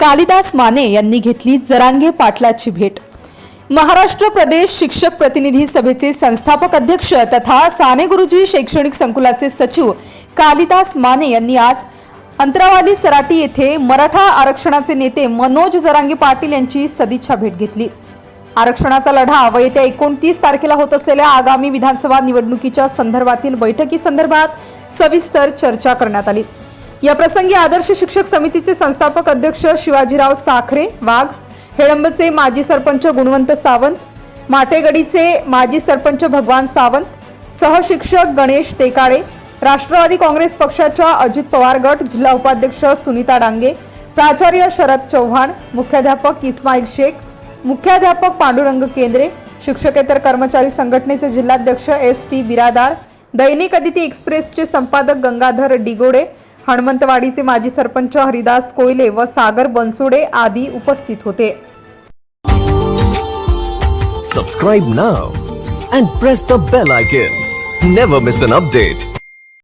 कालिदास माने यांनी घेतली जरांगे पाटलाची भेट. महाराष्ट्र प्रदेश शिक्षक प्रतिनिधी सभेचे संस्थापक अध्यक्ष तथा साने गुरुजी शैक्षणिक संकुलाचे सचिव कालिदास माने यांनी आज अंतरावाली सराटी येथे मराठा आरक्षणाचे नेते मनोज जरांगे पाटील यांची सदिच्छा भेट घेतली. आरक्षणाचा लढा व येत्या एकोणतीस तारखेला होत असलेल्या आगामी विधानसभा निवडणुकीच्या संदर्भातील बैठकीसंदर्भात सविस्तर चर्चा करण्यात आली. या प्रसंगी आदर्श शिक्षक समितीचे संस्थापक अध्यक्ष शिवाजीराव साखरे वाघ हेळंबचे माजी सरपंच गुणवंत सावंत माटेगडीचे माजी सरपंच भगवान सावंत सहशिक्षक गणेश टेकाळे राष्ट्रवादी काँग्रेस पक्षाच्या अजित पवार गट जिल्हा उपाध्यक्ष सुनीता डांगे प्राचार्य शरद चव्हाण मुख्याध्यापक इस्माईल शेख मुख्याध्यापक पांडुरंग केंद्रे शिक्षकेतर कर्मचारी संघटनेचे जिल्हाध्यक्ष एस टी बिरादार दैनिक अदिती एक्सप्रेसचे संपादक गंगाधर डिगोडे हनुमंतवाडीचे माजी सरपंच हरिदास कोयले व सागर बनसुडे आदी उपस्थित होते. Subscribe now and press the bell icon never miss an update